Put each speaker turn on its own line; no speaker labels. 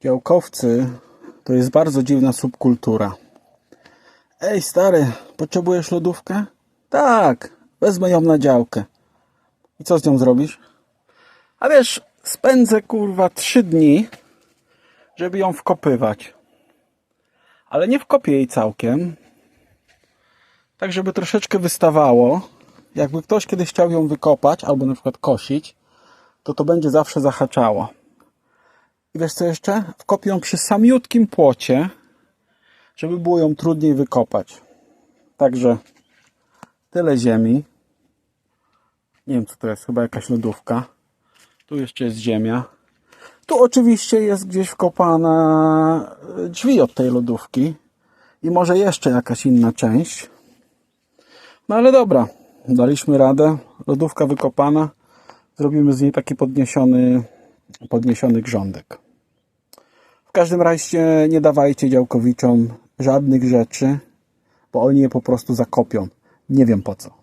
Działkowcy to jest bardzo dziwna subkultura. Ej, stary, potrzebujesz lodówkę? Tak, wezmę ją na działkę. I co z nią zrobisz? A wiesz, spędzę kurwa trzy dni, żeby ją wkopywać. Ale nie wkopię jej całkiem. Tak, żeby troszeczkę wystawało. Jakby ktoś kiedyś chciał ją wykopać, albo na przykład kosić, to to będzie zawsze zahaczało. I wiesz co jeszcze? Wkopię ją przy samiutkim płocie, żeby było ją trudniej wykopać. Także tyle ziemi. Nie wiem co to jest, chyba jakaś lodówka. Tu jeszcze jest ziemia. Tu oczywiście jest gdzieś wkopana drzwi od tej lodówki. I może jeszcze jakaś inna część. No ale dobra, daliśmy radę. Lodówka wykopana. Zrobimy z niej taki podniesiony, podniesiony grządek. Każdym razie nie dawajcie działkowiczom żadnych rzeczy, bo oni je po prostu zakopią. Nie wiem po co.